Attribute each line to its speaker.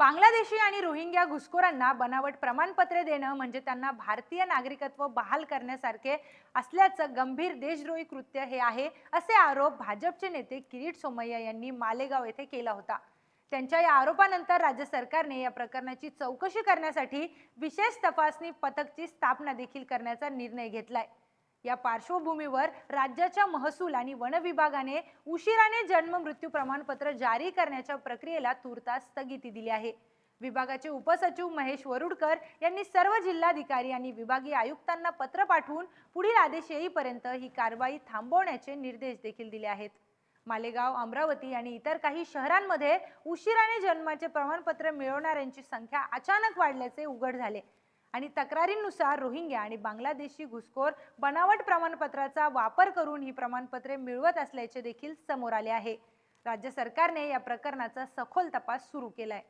Speaker 1: बांगलादेशी आणि रोहिंग्या घुसखोरांना बनावट प्रमाणपत्रे देणं म्हणजे त्यांना भारतीय नागरिकत्व बहाल करण्यासारखे असल्याचं गंभीर देशद्रोही कृत्य हे आहे असे आरोप भाजपचे नेते किरीट सोमय्या यांनी मालेगाव येथे केला होता. त्यांच्या या आरोपानंतर राज्य सरकारने या प्रकरणाची चौकशी करण्यासाठी विशेष तपासणी पथकची स्थापना देखील करण्याचा निर्णय घेतलाय. या पार्श्वभूमीवर राज्याच्या महसूल आणि वन विभागाने उशिराने जन्म मृत्यू प्रमाणपत्र जारी करण्याच्या प्रक्रियेला तूर्तास स्थगिती दिली आहे. विभागाचे उपसचिव महेश वरुडकर यांनी सर्व जिल्हाधिकारी आणि विभागीय आयुक्तांना पत्र पाठवून पुढील आदेश येईपर्यंत ही कारवाई थांबवण्याचे निर्देश देखील दिले आहेत. मालेगाव अमरावती आणि इतर काही शहरांमध्ये उशिराने जन्माचे प्रमाणपत्र मिळवणाऱ्यांची संख्या अचानक वाढल्याचे उघड झाले. आणि तक्रारींनुसार रोहिंग्या आणि बांगलादेशी घुसखोर बनावट प्रमाणपत्राचा वापर करून ही प्रमाणपत्रे मिळवत असल्याचे देखील समोर आले आहे. राज्य सरकारने या प्रकरणाचा सखोल तपास सुरू केलाय.